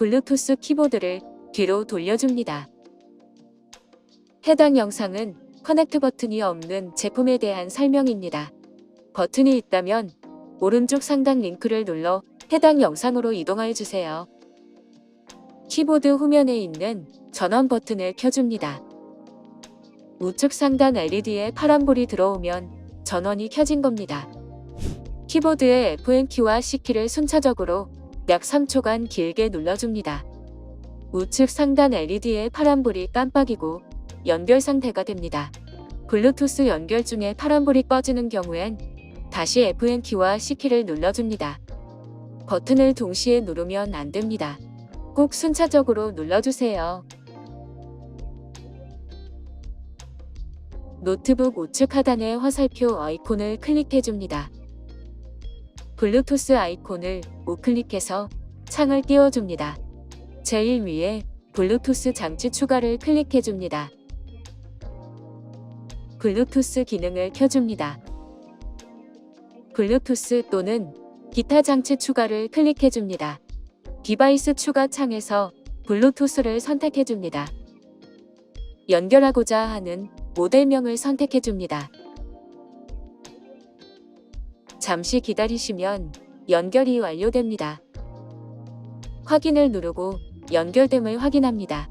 블루투스 키보드를 뒤로 돌려줍니다. 해당 영상은 커넥트 버튼이 없는 제품에 대한 설명입니다. 버튼이 있다면 오른쪽 상단 링크를 눌러 해당 영상으로 이동하여 주세요. 키보드 후면에 있는 전원 버튼을 켜줍니다. 우측 상단 LED에 파란불이 들어오면 전원이 켜진 겁니다. 키보드의 Fn키와 C키를 순차적으로 약 3초간 길게 눌러줍니다. 우측 상단 LED의 파란불이 깜빡이고 연결 상태가 됩니다. 블루투스 연결 중에 파란불이 꺼지는 경우엔 다시 Fn키와 C키를 눌러줍니다. 버튼을 동시에 누르면 안 됩니다. 꼭 순차적으로 눌러주세요. 노트북 우측 하단의 화살표 아이콘을 클릭해줍니다. 블루투스 아이콘을 우클릭해서 창을 띄워줍니다. 제일 위에 블루투스 장치 추가를 클릭해줍니다. 블루투스 기능을 켜줍니다. 블루투스 또는 기타 장치 추가를 클릭해줍니다. 디바이스 추가 창에서 블루투스를 선택해줍니다. 연결하고자 하는 모델명을 선택해줍니다. 잠시 기다리시면 연결이 완료됩니다. 확인을 누르고 연결됨을 확인합니다.